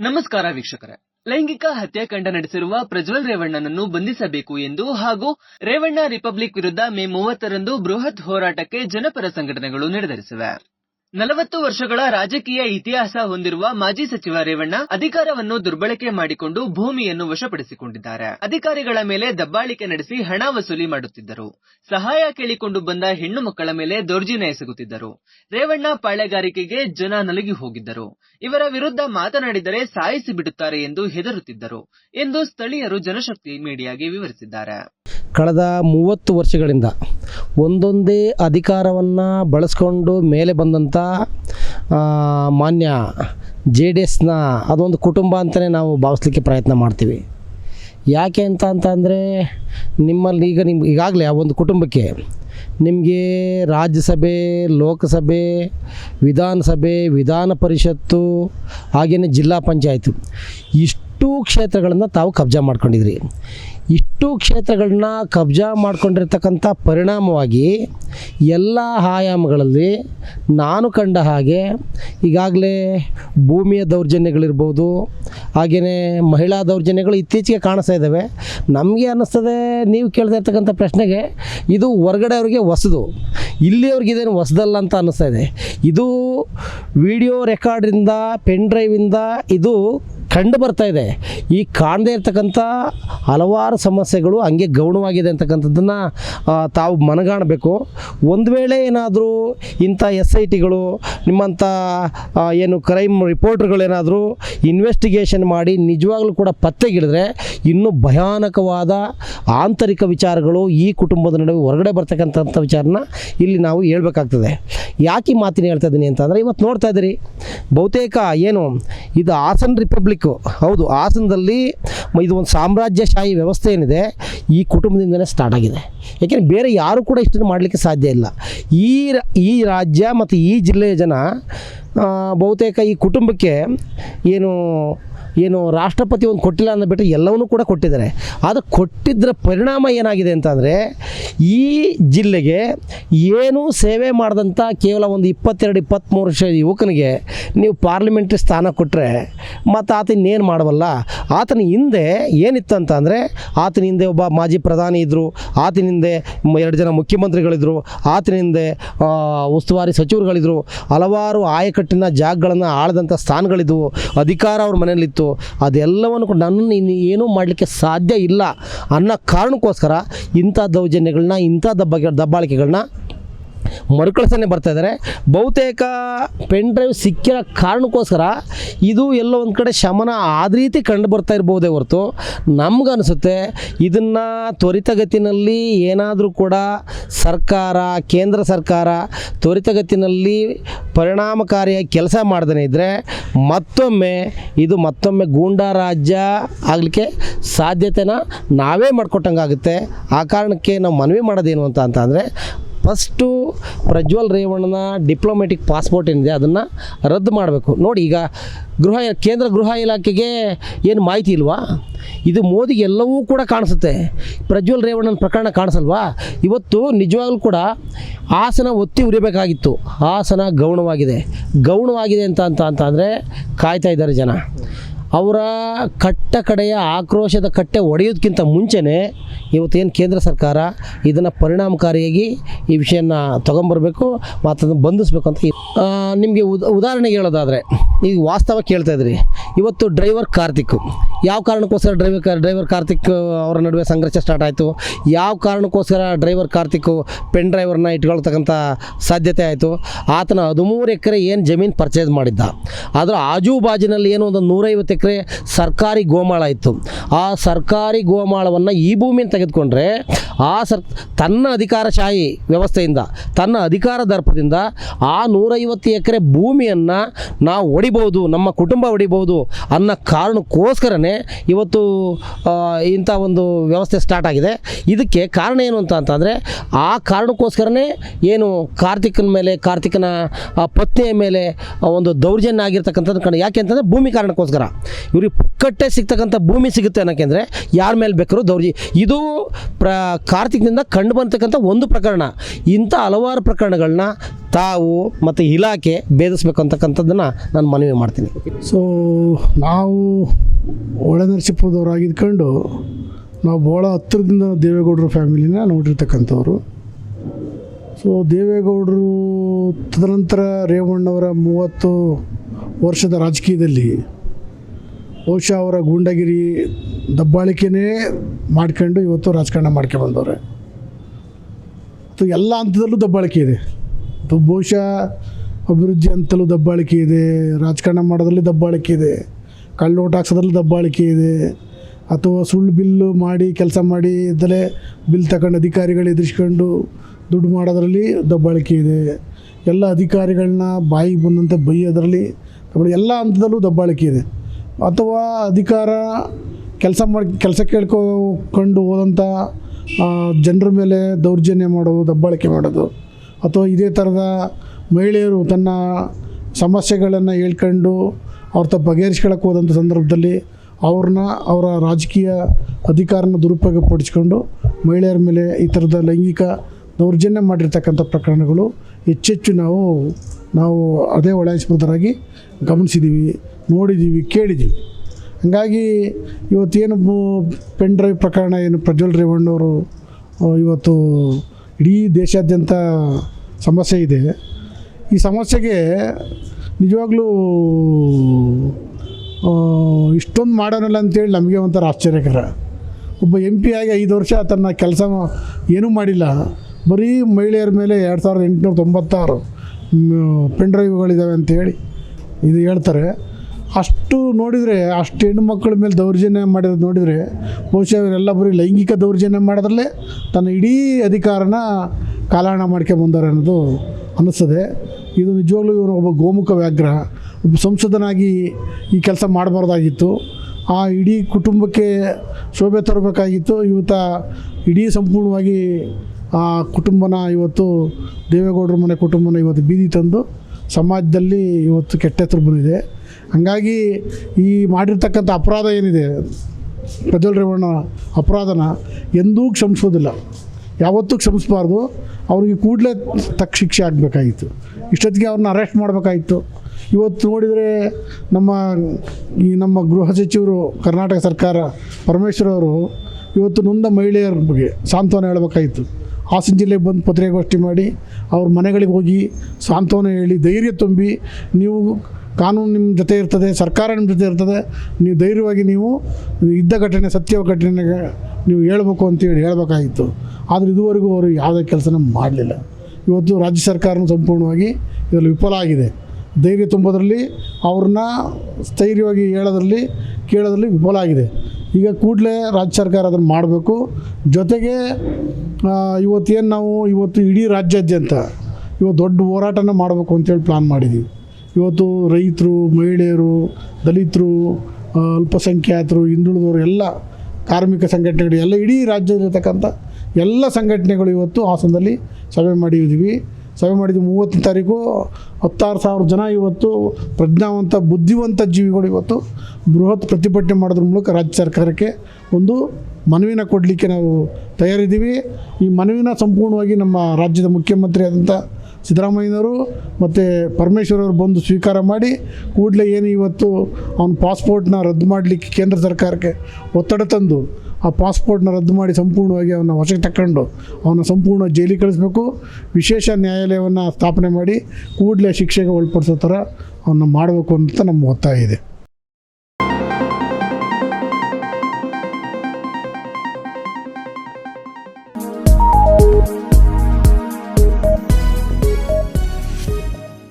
ನಮಸ್ಕಾರ ವೀಕ್ಷಕರೇ. ಲೈಂಗಿಕ ಹತ್ಯಾಕಾಂಡ ನಡೆಸಿರುವ ಪ್ರಜ್ವಲ್ ರೇವಣ್ಣನನ್ನು ಬಂಧಿಸಬೇಕು ಎಂದು ಹಾಗೂ ರೇವಣ್ಣ ರಿಪಬ್ಲಿಕ್ ವಿರುದ್ಧ ಮೇ ಮೂವತ್ತರಂದು ಬೃಹತ್ ಹೋರಾಟಕ್ಕೆ ಜನಪರ ಸಂಘಟನೆಗಳು ನಿರ್ಧರಿಸಿವೆ. ನಲವತ್ತು ವರ್ಷಗಳ ರಾಜಕೀಯ ಇತಿಹಾಸ ಹೊಂದಿರುವ ಮಾಜಿ ಸಚಿವ ರೇವಣ್ಣ ಅಧಿಕಾರವನ್ನು ದುರ್ಬಳಕೆ ಮಾಡಿಕೊಂಡು ಭೂಮಿಯನ್ನು ವಶಪಡಿಸಿಕೊಂಡಿದ್ದಾರೆ. ಅಧಿಕಾರಿಗಳ ಮೇಲೆ ದಬ್ಬಾಳಿಕೆ ನಡೆಸಿ ಹಣ ವಸೂಲಿ ಮಾಡುತ್ತಿದ್ದರು. ಸಹಾಯ ಕೇಳಿಕೊಂಡು ಬಂದ ಹೆಣ್ಣು ಮಕ್ಕಳ ಮೇಲೆ ದೌರ್ಜನ್ಯ ಎಸಗುತ್ತಿದ್ದರು. ರೇವಣ್ಣ ಪಾಳೆಗಾರಿಕೆಗೆ ಜನ ನಲುಗಿ ಹೋಗಿದ್ದರು. ಇವರ ವಿರುದ್ಧ ಮಾತನಾಡಿದರೆ ಸಾಯಿಸಿ ಬಿಡುತ್ತಾರೆ ಎಂದು ಹೆದರುತ್ತಿದ್ದರು ಎಂದು ಸ್ಥಳೀಯರು ಜನಶಕ್ತಿ ಮೀಡಿಯಾಗೆ ವಿವರಿಸಿದ್ದಾರೆ. ಕಳೆದ ಮೂವತ್ತು ವರ್ಷಗಳಿಂದ ಒಂದೊಂದೇ ಅಧಿಕಾರವನ್ನು ಬಳಸ್ಕೊಂಡು ಮೇಲೆ ಬಂದಂಥ ಮಾನ್ಯ ಜೆ ಡಿ ಎಸ್ನ ಅದೊಂದು ಕುಟುಂಬ ಅಂತಲೇ ನಾವು ಭಾವಿಸ್ಲಿಕ್ಕೆ ಪ್ರಯತ್ನ ಮಾಡ್ತೀವಿ. ಯಾಕೆ ಅಂತ ಅಂತಂದರೆ, ನಿಮ್ಮಲ್ಲಿ ಈಗ ನಿಮ್ಗೆ ಈಗಾಗಲೇ ಆ ಒಂದು ಕುಟುಂಬಕ್ಕೆ ನಿಮಗೆ ರಾಜ್ಯಸಭೆ, ಲೋಕಸಭೆ, ವಿಧಾನಸಭೆ, ವಿಧಾನ ಪರಿಷತ್ತು ಹಾಗೆಯೇ ಜಿಲ್ಲಾ ಪಂಚಾಯತ್ ಇಷ್ಟು ಕ್ಷೇತ್ರಗಳನ್ನು ತಾವು ಕಬ್ಜಾ ಮಾಡ್ಕೊಂಡಿದ್ರಿ. ಇಷ್ಟು ಕ್ಷೇತ್ರಗಳನ್ನ ಕಬ್ಜಾ ಮಾಡ್ಕೊಂಡಿರ್ತಕ್ಕಂಥ ಪರಿಣಾಮವಾಗಿ ಎಲ್ಲ ಆಯಾಮಗಳಲ್ಲಿ ನಾನು ಕಂಡ ಹಾಗೆ ಈಗಾಗಲೇ ಭೂಮಿಯ ದೌರ್ಜನ್ಯಗಳಿರ್ಬೋದು ಹಾಗೆಯೇ ಮಹಿಳಾ ದೌರ್ಜನ್ಯಗಳು ಇತ್ತೀಚೆಗೆ ಕಾಣಿಸ್ತಾ ಇದ್ದಾವೆ. ನಮಗೆ ಅನ್ನಿಸ್ತದೆ ನೀವು ಕೇಳ್ತಾ ಇರ್ತಕ್ಕಂಥ ಪ್ರಶ್ನೆಗೆ ಇದು ಹೊರಗಡೆ ಅವ್ರಿಗೆ ಹೊಸದು. ಇಲ್ಲಿಯವ್ರಿಗೆ ಇದೇನು ಹೊಸದಲ್ಲ ಅಂತ ಅನ್ನಿಸ್ತಾ ಇದೆ. ಇದು ವಿಡಿಯೋ ರೆಕಾರ್ಡ್ರಿಂದ, ಪೆನ್ ಡ್ರೈವಿಂದ ಇದು ಕಂಡು ಬರ್ತಾ ಇದೆ. ಈ ಕಾಣದೇ ಇರ್ತಕ್ಕಂಥ ಹಲವಾರು ಸಮಸ್ಯೆಗಳು ಹಂಗೆ ಗೌಣವಾಗಿದೆ ಅಂತಕ್ಕಂಥದ್ದನ್ನು ತಾವು ಮನಗಾಣಬೇಕು. ಒಂದು ವೇಳೆ ಏನಾದರೂ ಇಂಥ ಎಸ್ ಐ ಟಿಗಳು ನಿಮ್ಮಂಥ ಏನು ಕ್ರೈಮ್ ರಿಪೋರ್ಟ್ಗಳೇನಾದರೂ ಇನ್ವೆಸ್ಟಿಗೇಷನ್ ಮಾಡಿ ನಿಜವಾಗ್ಲೂ ಕೂಡ ಪತ್ತೆಗಿಡಿದ್ರೆ ಇನ್ನೂ ಭಯಾನಕವಾದ ಆಂತರಿಕ ವಿಚಾರಗಳು ಈ ಕುಟುಂಬದ ನಡುವೆ ಹೊರಗಡೆ ಬರ್ತಕ್ಕಂಥ ವಿಚಾರನ ಇಲ್ಲಿ ನಾವು ಹೇಳ್ಬೇಕಾಗ್ತದೆ. ಯಾಕೆ ಮಾತಿನ ಹೇಳ್ತಾ ಇದ್ದೀನಿ ಅಂತಂದರೆ, ಇವತ್ತು ನೋಡ್ತಾ ಇದ್ದೀರಿ. ಬಹುತೇಕ ಏನು ಇದು ಹಾಸನ್ ರಿಪಬ್ಲಿಕ್ಕು ಹೌದು, ಹಾಸನದಲ್ಲಿ ಇದು ಒಂದು ಸಾಮ್ರಾಜ್ಯಶಾಹಿ ವ್ಯವಸ್ಥೆ ಏನಿದೆ, ಈ ಕುಟುಂಬದಿಂದಲೇ ಸ್ಟಾರ್ಟ್ ಆಗಿದೆ. ಯಾಕೆಂದರೆ ಬೇರೆ ಯಾರು ಕೂಡ ಇಷ್ಟನ್ನು ಮಾಡಲಿಕ್ಕೆ ಸಾಧ್ಯ ಇಲ್ಲ. ಈ ಈ ರಾಜ್ಯ ಮತ್ತು ಈ ಜಿಲ್ಲೆಯ ಜನ ಬಹುತೇಕ ಈ ಕುಟುಂಬಕ್ಕೆ ಏನು ಏನು ರಾಷ್ಟ್ರಪತಿ ಒಂದು ಕೊಟ್ಟಿಲ್ಲ ಅಂದ್ಬಿಟ್ಟು ಎಲ್ಲವನ್ನೂ ಕೂಡ ಕೊಟ್ಟಿದ್ದಾರೆ. ಅದು ಕೊಟ್ಟಿದ್ದರ ಪರಿಣಾಮ ಏನಾಗಿದೆ ಅಂತಂದರೆ ಈ ಜಿಲ್ಲೆಗೆ ಏನು ಸೇವೆ ಮಾಡಿದಂಥ ಕೇವಲ ಒಂದು ಇಪ್ಪತ್ತೆರಡು ಇಪ್ಪತ್ತ್ಮೂರು ವರ್ಷ ಯುವಕನಿಗೆ ನೀವು ಪಾರ್ಲಿಮೆಂಟ್ರಿ ಸ್ಥಾನ ಕೊಟ್ಟರೆ ಮತ್ತು ಆತ ಇನ್ನೇನು ಮಾಡಬಲ್ಲ ಆತನ ಹಿಂದೆ ಏನಿತ್ತು ಅಂತ ಆತನ ಹಿಂದೆ ಒಬ್ಬ ಮಾಜಿ ಪ್ರಧಾನಿ ಇದ್ದರು ಆತನ ಹಿಂದೆ ಎರಡು ಜನ ಮುಖ್ಯಮಂತ್ರಿಗಳಿದ್ದರು ಆತನ ಹಿಂದೆ ಉಸ್ತುವಾರಿ ಸಚಿವರುಗಳಿದ್ದರು ಹಲವಾರು ಆಯಕಟ್ಟಿನ ಜಾಗಗಳನ್ನು ಆಳದಂಥ ಸ್ಥಾನಗಳಿದ್ವು, ಅಧಿಕಾರ ಅವ್ರ ಮನೆಯಲ್ಲಿತ್ತು. ಅದೆಲ್ಲವನ್ನು ಕೂಡ ನನ್ನನ್ನು ಇನ್ನು ಏನೂ ಮಾಡಲಿಕ್ಕೆ ಸಾಧ್ಯ ಇಲ್ಲ ಅನ್ನೋ ಕಾರಣಕ್ಕೋಸ್ಕರ ಇಂಥ ದೌರ್ಜನ್ಯಗಳನ್ನ, ಇಂಥ ದಬ್ಬ ದಬ್ಬಾಳಿಕೆಗಳನ್ನ ಮರುಕಳಿಸನೆ ಬರ್ತಾ ಇದ್ದಾರೆ. ಬಹುತೇಕ ಪೆನ್ ಡ್ರೈವ್ ಸಿಕ್ಕಿರೋ ಕಾರಣಕ್ಕೋಸ್ಕರ ಇದು ಎಲ್ಲೋ ಒಂದು ಕಡೆ ಶಮನ ಆದ ರೀತಿ ಕಂಡು ಬರ್ತಾ ಇರ್ಬೋದೇ ಹೊರತು ನಮಗನಿಸುತ್ತೆ ಇದನ್ನು ತ್ವರಿತಗತಿನಲ್ಲಿ ಏನಾದರೂ ಕೂಡ ಸರ್ಕಾರ, ಕೇಂದ್ರ ಸರ್ಕಾರ ತ್ವರಿತಗತಿನಲ್ಲಿ ಪರಿಣಾಮಕಾರಿಯಾಗಿ ಕೆಲಸ ಮಾಡ್ದೇ ಇದ್ದರೆ ಮತ್ತೊಮ್ಮೆ ಇದು ಮತ್ತೊಮ್ಮೆ ಗೂಂಡಾ ರಾಜ್ಯ ಆಗಲಿಕ್ಕೆ ಸಾಧ್ಯತೆನ ನಾವೇ ಮಾಡಿಕೊಟ್ಟಂಗಾಗುತ್ತೆ. ಆ ಕಾರಣಕ್ಕೆ ನಾವು ಮನವಿ ಮಾಡೋದೇನು ಅಂತ ಅಂತ ಅಂದರೆ ಫಸ್ಟು ಪ್ರಜ್ವಲ್ ರೇವಣ್ಣನ ಡಿಪ್ಲೊಮೆಟಿಕ್ ಪಾಸ್ಪೋರ್ಟ್ ಏನಿದೆ ಅದನ್ನು ರದ್ದು ಮಾಡಬೇಕು. ನೋಡಿ ಈಗ ಗೃಹ ಕೇಂದ್ರ ಗೃಹ ಇಲಾಖೆಗೆ ಏನು ಮಾಹಿತಿ ಇಲ್ವಾ? ಇದು ಮೋದಿಗೆ ಎಲ್ಲವೂ ಕೂಡ ಕಾಣಿಸುತ್ತೆ. ಪ್ರಜ್ವಲ್ ರೇವಣ್ಣನ ಪ್ರಕರಣ ಕಾಣಿಸಲ್ವಾ? ಇವತ್ತು ನಿಜವಾಗಲೂ ಕೂಡ ಹಾಸನ ಒತ್ತಿ ಉರಿಬೇಕಾಗಿತ್ತು. ಹಾಸನ ಗೌಣವಾಗಿದೆ. ಗೌಣವಾಗಿದೆ ಅಂತ ಅಂತ ಅಂತ ಅಂದರೆ ಕಾಯ್ತಾ ಇದ್ದಾರೆ ಜನ. ಅವರ ಕಟ್ಟ ಕಡೆಯ ಆಕ್ರೋಶದ ಕಟ್ಟೆ ಒಡೆಯೋದಕ್ಕಿಂತ ಮುಂಚೆನೇ ಇವತ್ತೇನು ಕೇಂದ್ರ ಸರ್ಕಾರ ಇದನ್ನು ಪರಿಣಾಮಕಾರಿಯಾಗಿ ಈ ವಿಷಯನ ತೊಗೊಂಬರ್ಬೇಕು ಮತ್ತು ಅದನ್ನು ಬಂಧಿಸ್ಬೇಕು ಅಂತ ನಿಮಗೆ ಉದ ಉದಾಹರಣೆಗೆ ಹೇಳೋದಾದರೆ, ಈಗ ವಾಸ್ತವ ಕೇಳ್ತಾ ಇದ್ರಿ. ಇವತ್ತು ಡ್ರೈವರ್ ಕಾರ್ತಿಕ್. ಯಾವ ಕಾರಣಕ್ಕೋಸ್ಕರ ಡ್ರೈವರ್ ಡ್ರೈವರ್ ಕಾರ್ತಿಕ್ ಅವರ ನಡುವೆ ಸಂಘರ್ಷ ಸ್ಟಾರ್ಟ್ ಆಯಿತು? ಯಾವ ಕಾರಣಕ್ಕೋಸ್ಕರ ಡ್ರೈವರ್ ಕಾರ್ತಿಕ್ ಪೆನ್ ಡ್ರೈವರ್ನ ಇಟ್ಕೊಳ್ತಕ್ಕಂಥ ಸಾಧ್ಯತೆ ಆಯಿತು? ಆತನ ಹದಿಮೂರು ಎಕರೆ ಏನು ಜಮೀನು ಪರ್ಚೇಸ್ ಮಾಡಿದ್ದ? ಅದರ ಆಜು ಬಾಜಿನಲ್ಲಿ ಏನು ಒಂದು ನೂರೈವತ್ತು ಎಕರೆ ಸರ್ಕಾರಿ ಗೋಮಾಳ ಇತ್ತು. ಆ ಸರ್ಕಾರಿ ಗೋಮಾಳವನ್ನು ಈ ಭೂಮಿಯನ್ನು ತೆಗೆದುಕೊಂಡ್ರೆ ಆ ಸರ್, ತನ್ನ ಅಧಿಕಾರಶಾಹಿ ವ್ಯವಸ್ಥೆಯಿಂದ, ತನ್ನ ಅಧಿಕಾರ ದರ್ಪದಿಂದ ಆ ನೂರೈವತ್ತು ಎಕರೆ ಭೂಮಿಯನ್ನು ನಾವು ಹೊಡಿಬೋದು ನಮ್ಮ ಕುಟುಂಬ ಹೊಡಿಬೋದು ಅನ್ನೋ ಕಾರಣಕ್ಕೋಸ್ಕರನೇ ಇವತ್ತು ಇಂಥ ಒಂದು ವ್ಯವಸ್ಥೆ ಸ್ಟಾರ್ಟ್ ಆಗಿದೆ. ಇದಕ್ಕೆ ಕಾರಣ ಏನು ಅಂತ ಅಂತಂದರೆ, ಆ ಕಾರಣಕ್ಕೋಸ್ಕರನೇ ಏನು ಕಾರ್ತಿಕನ ಮೇಲೆ, ಕಾರ್ತಿಕನ ಪತ್ನಿಯ ಮೇಲೆ ಒಂದು ದೌರ್ಜನ್ಯ ಆಗಿರ್ತಕ್ಕಂಥದ್ದು ಯಾಕೆ ಅಂತಂದರೆ ಭೂಮಿ ಕಾರಣಕ್ಕೋಸ್ಕರ. ಇವ್ರಿಗೆ ಪುಕ್ಕಟ್ಟೆ ಸಿಗ್ತಕ್ಕಂಥ ಭೂಮಿ ಸಿಗುತ್ತೆ ಅನ್ನೋಕ್ಕೆಂದರೆ ಯಾರ ಮೇಲೆ ಬೇಕಾದ್ರೂ ದೌರ್ಜಿ ಇದು ಪ್ರ ಕಾರ್ತಿಕ್ನಿಂದ ಕಂಡು ಒಂದು ಪ್ರಕರಣ. ಇಂಥ ಹಲವಾರು ಪ್ರಕರಣಗಳನ್ನ ತಾವು ಮತ್ತು ಇಲಾಖೆ ಭೇದಿಸ್ಬೇಕು ಅಂತಕ್ಕಂಥದ್ದನ್ನು ನಾನು ಮನವಿ ಮಾಡ್ತೀನಿ. ಸೊ ನಾವು ಒಳನರಸೀಪುರದವರಾಗಿದ್ಕೊಂಡು ನಾವು ಭಾಳ ಹತ್ತಿರದಿಂದ ದೇವೇಗೌಡರ ಫ್ಯಾಮಿಲಿನ ನೋಡಿರ್ತಕ್ಕಂಥವ್ರು. ಸೊ ದೇವೇಗೌಡರು ತದನಂತರ ರೇವಣ್ಣವರ ಮೂವತ್ತು ವರ್ಷದ ರಾಜಕೀಯದಲ್ಲಿ ಬಹುಶಃ ಅವರ ಗೂಂಡಗಿರಿ ದಬ್ಬಾಳಿಕೆನೇ ಮಾಡ್ಕೊಂಡು ಇವತ್ತು ರಾಜಕಾರಣ ಮಾಡ್ಕೊಂಡು ಬಂದವ್ರೆ. ಮತ್ತು ಎಲ್ಲ ಹಂತದಲ್ಲೂ ದಬ್ಬಾಳಿಕೆ ಇದೆ. ಬಹುಶಃ ಅಭಿವೃದ್ಧಿ ಅಂತಲೂ ದಬ್ಬಾಳಿಕೆ ಇದೆ. ರಾಜಕಾರಣ ಮಾಡೋದ್ರಲ್ಲಿ ದಬ್ಬಾಳಿಕೆ ಇದೆ. ಕಳ್ಳು ಓಟ್ ಹಾಕ್ಸೋದ್ರಲ್ಲಿ ದಬ್ಬಾಳಿಕೆ ಇದೆ. ಅಥವಾ ಸುಳ್ಳು ಬಿಲ್ಲು ಮಾಡಿ, ಕೆಲಸ ಮಾಡಿ ಇದ್ದಲೇ ಬಿಲ್ ತಗೊಂಡು ಅಧಿಕಾರಿಗಳು ಎದುರಿಸ್ಕೊಂಡು ದುಡ್ಡು ಮಾಡೋದ್ರಲ್ಲಿ ದಬ್ಬಾಳಿಕೆ ಇದೆ. ಎಲ್ಲ ಅಧಿಕಾರಿಗಳನ್ನ ಬಾಯಿಗೆ ಬಂದಂತೆ ಬೈಯೋದ್ರಲ್ಲಿ ಎಲ್ಲ ಹಂತದಲ್ಲೂ ದಬ್ಬಾಳಿಕೆ ಇದೆ. ಅಥವಾ ಅಧಿಕಾರ ಕೆಲಸ ಮಾಡಿ ಕೆಲಸ ಕೇಳ್ಕೊಂಡು ಹೋದಂಥ ಜನರ ಮೇಲೆ ದೌರ್ಜನ್ಯ ಮಾಡೋದು, ದಬ್ಬಾಳಿಕೆ ಮಾಡೋದು. ಅಥವಾ ಇದೇ ಥರದ ಮಹಿಳೆಯರು ತನ್ನ ಸಮಸ್ಯೆಗಳನ್ನು ಹೇಳ್ಕೊಂಡು ಅವ್ರ ತಪ್ಪು ಬಗೆಹರಿಸ್ಕೊಳಕ್ಕೆ ಹೋದಂಥ ಸಂದರ್ಭದಲ್ಲಿ ಅವ್ರನ್ನ ಅವರ ರಾಜಕೀಯ ಅಧಿಕಾರನ ದುರುಪಯೋಗ ಪಡಿಸ್ಕೊಂಡು ಮಹಿಳೆಯರ ಮೇಲೆ ಈ ಥರದ ಲೈಂಗಿಕ ದೌರ್ಜನ್ಯ ಮಾಡಿರ್ತಕ್ಕಂಥ ಪ್ರಕರಣಗಳು ಹೆಚ್ಚೆಚ್ಚು ನಾವು ನಾವು ಅದೇ ಒಳಾಯಿಸ್ಬೋದರಾಗಿ ಗಮನಿಸಿದ್ದೀವಿ ನೋಡಿದ್ದೀವಿ ಕೇಳಿದ್ದೀವಿ ಹಾಗಾಗಿ ಇವತ್ತೇನು ಪೆನ್ ಡ್ರೈವ್ ಪ್ರಕರಣ ಏನು ಪ್ರಜ್ವಲ್ ರೇವಣ್ಣವರು ಇವತ್ತು ಇಡೀ ದೇಶಾದ್ಯಂತ ಸಮಸ್ಯೆ ಇದೆ. ಈ ಸಮಸ್ಯೆಗೆ ನಿಜವಾಗ್ಲೂ ಇಷ್ಟೊಂದು ಮಾಡೋನಲ್ಲ ಅಂತೇಳಿ ನಮಗೆ ಒಂಥರ ಆಶ್ಚರ್ಯಕರ. ಒಬ್ಬ ಎಂ ಪಿ ಆಗಿ ಐದು ವರ್ಷ ತನ್ನ ಕೆಲಸ ಏನೂ ಮಾಡಿಲ್ಲ. ಬರೀ ಮಹಿಳೆಯರ ಮೇಲೆ ಎರಡು ಸಾವಿರದ ಎಂಟುನೂರ ತೊಂಬತ್ತಾರು ಪೆನ್ ಡ್ರೈವ್ಗಳಿದ್ದಾವೆ ಅಂತೇಳಿ ಇದು ಹೇಳ್ತಾರೆ. ಅಷ್ಟು ನೋಡಿದರೆ, ಅಷ್ಟು ಹೆಣ್ಣು ಮಕ್ಕಳ ಮೇಲೆ ದೌರ್ಜನ್ಯ ಮಾಡಿರೋದು ನೋಡಿದರೆ, ಬಹುಶಃ ಇವರೆಲ್ಲ ಬರೀ ಲೈಂಗಿಕ ದೌರ್ಜನ್ಯ ಮಾಡೋದ್ರಲ್ಲೇ ತನ್ನ ಇಡೀ ಅಧಿಕಾರನ ಮಾಡ್ಕೊಂಡು ಬಂದವರು ಅನ್ನೋದು ಅನ್ನಿಸ್ತದೆ. ಇದು ನಿಜವಾಗ್ಲೂ ಇವನು ಒಬ್ಬ ಗೋಮುಖ ವ್ಯಾಘ್ರ. ಒಬ್ಬ ಸಂಸದನಾಗಿ ಈ ಕೆಲಸ ಮಾಡಬಾರ್ದಾಗಿತ್ತು. ಆ ಇಡೀ ಕುಟುಂಬಕ್ಕೆ ಶೋಭೆ ತರಬೇಕಾಗಿತ್ತು. ಇವತ್ತ ಇಡೀ ಸಂಪೂರ್ಣವಾಗಿ ಆ ಕುಟುಂಬನ ಇವತ್ತು ದೇವೇಗೌಡರ ಮನೆ ಕುಟುಂಬನ ಇವತ್ತು ಬೀದಿ ತಂದು ಸಮಾಜದಲ್ಲಿ ಇವತ್ತು ಕೆಟ್ಟ ಬಂದಿದೆ. ಹಾಗಾಗಿ ಈ ಮಾಡಿರ್ತಕ್ಕಂಥ ಅಪರಾಧ ಏನಿದೆ? ಪ್ರಜ್ವಲ್ ರೇವಣ್ಣ ಅಪರಾಧನ ಎಂದೂ ಕ್ಷಮಿಸೋದಿಲ್ಲ. ಯಾವತ್ತೂ ಕ್ಷಮಿಸಬಾರ್ದು. ಅವ್ರಿಗೆ ಕೂಡಲೇ ತಕ್ಕ ಶಿಕ್ಷೆ ಆಗಬೇಕಾಗಿತ್ತು. ಇಷ್ಟೊತ್ತಿಗೆ ಅವ್ರನ್ನ ಅರೆಸ್ಟ್ ಮಾಡಬೇಕಾಗಿತ್ತು. ಇವತ್ತು ನೋಡಿದರೆ ನಮ್ಮ ಈ ನಮ್ಮ ಗೃಹ ಸಚಿವರು, ಕರ್ನಾಟಕ ಸರ್ಕಾರ, ಪರಮೇಶ್ವರ ಅವರು ಇವತ್ತು ನೊಂದ ಮಹಿಳೆಯರ ಬಗ್ಗೆ ಸಾಂತ್ವನ ಹೇಳಬೇಕಾಗಿತ್ತು. ಹಾಸನ ಜಿಲ್ಲೆಗೆ ಬಂದು ಪತ್ರಿಕಾಗೋಷ್ಠಿ ಮಾಡಿ ಅವ್ರ ಮನೆಗಳಿಗೆ ಹೋಗಿ ಸಾಂತ್ವನ ಹೇಳಿ ಧೈರ್ಯ ತುಂಬಿ ನೀವು ಕಾನೂನು ನಿಮ್ಮ ಜೊತೆ ಇರ್ತದೆ, ಸರ್ಕಾರ ನಿಮ್ಮ ಜೊತೆ ಇರ್ತದೆ, ನೀವು ಧೈರ್ಯವಾಗಿ ನೀವು ಇದ್ದ ಘಟನೆ, ಸತ್ಯ ಘಟನೆಗೆ ನೀವು ಹೇಳಬೇಕು ಅಂತೇಳಿ ಹೇಳಬೇಕಾಗಿತ್ತು. ಆದರೆ ಇದುವರೆಗೂ ಅವರು ಯಾವುದೇ ಕೆಲಸನ ಮಾಡಲಿಲ್ಲ. ಇವತ್ತು ರಾಜ್ಯ ಸರ್ಕಾರ ಸಂಪೂರ್ಣವಾಗಿ ಇದರಲ್ಲಿ ವಿಫಲ ಆಗಿದೆ. ಧೈರ್ಯ ತುಂಬೋದ್ರಲ್ಲಿ ಅವ್ರನ್ನ ಸ್ಥೈರ್ಯವಾಗಿ ಹೇಳೋದ್ರಲ್ಲಿ, ಕೇಳೋದ್ರಲ್ಲಿ ವಿಫಲ ಆಗಿದೆ. ಈಗ ಕೂಡಲೇ ರಾಜ್ಯ ಸರ್ಕಾರ ಅದನ್ನು ಮಾಡಬೇಕು. ಜೊತೆಗೆ ಇವತ್ತೇನು ನಾವು ಇವತ್ತು ಇಡೀ ರಾಜ್ಯಾದ್ಯಂತ ಇವತ್ತು ದೊಡ್ಡ ಹೋರಾಟನ ಮಾಡಬೇಕು ಅಂತೇಳಿ ಪ್ಲ್ಯಾನ್ ಮಾಡಿದ್ದೀವಿ ಇವತ್ತು ರೈತರು, ಮಹಿಳೆಯರು, ದಲಿತರು ಅಲ್ಪಸಂಖ್ಯಾತರು, ಹಿಂದುಳಿದವರು, ಎಲ್ಲ ಕಾರ್ಮಿಕ ಸಂಘಟನೆಗಳು, ಎಲ್ಲ ಇಡೀ ರಾಜ್ಯದಲ್ಲಿರ್ತಕ್ಕಂಥ ಎಲ್ಲ ಸಂಘಟನೆಗಳು ಇವತ್ತು ಹಾಸನದಲ್ಲಿ ಸಭೆ ಮಾಡಿದ್ದೀವಿ ಸಭೆ ಮಾಡಿದ್ವಿ ಮೂವತ್ತನೇ ತಾರೀಕು, ಹತ್ತಾರು ಸಾವಿರ ಜನ ಇವತ್ತು ಪ್ರಜ್ಞಾವಂತ, ಬುದ್ಧಿವಂತ ಜೀವಿಗಳು ಇವತ್ತು ಬೃಹತ್ ಪ್ರತಿಭಟನೆ ಮಾಡೋದ್ರ ಮೂಲಕ ರಾಜ್ಯ ಸರ್ಕಾರಕ್ಕೆ ಒಂದು ಮನವಿನ ಕೊಡಲಿಕ್ಕೆ ನಾವು ತಯಾರಿದ್ದೀವಿ. ಈ ಮನವಿನ ಸಂಪೂರ್ಣವಾಗಿ ನಮ್ಮ ರಾಜ್ಯದ ಮುಖ್ಯಮಂತ್ರಿ ಆದಂಥ ಸಿದ್ದರಾಮಯ್ಯನವರು ಮತ್ತು ಪರಮೇಶ್ವರ್ ಅವರು ಬಂದು ಸ್ವೀಕಾರ ಮಾಡಿ ಕೂಡಲೇ ಏನು ಇವತ್ತು ಅವನ ಪಾಸ್ಪೋರ್ಟ್ನ ರದ್ದು ಮಾಡಲಿಕ್ಕೆ ಕೇಂದ್ರ ಸರ್ಕಾರಕ್ಕೆ ಒತ್ತಡ ತಂದು ಆ ಪಾಸ್ಪೋರ್ಟ್ನ ರದ್ದು ಮಾಡಿ ಸಂಪೂರ್ಣವಾಗಿ ಅವನ ವಶಕ್ಕೆ ತಕ್ಕೊಂಡು ಅವನ ಸಂಪೂರ್ಣ ಜೈಲಿಗೆ ಕಳಿಸ್ಬೇಕು. ವಿಶೇಷ ನ್ಯಾಯಾಲಯವನ್ನು ಸ್ಥಾಪನೆ ಮಾಡಿ ಕೂಡಲೇ ಶಿಕ್ಷೆಗೆ ಒಳಪಡಿಸೋ ಥರ ಅವನ್ನ ಮಾಡಬೇಕು ಅಂತ ನಮ್ಮ ಒತ್ತಾಯ ಇದೆ.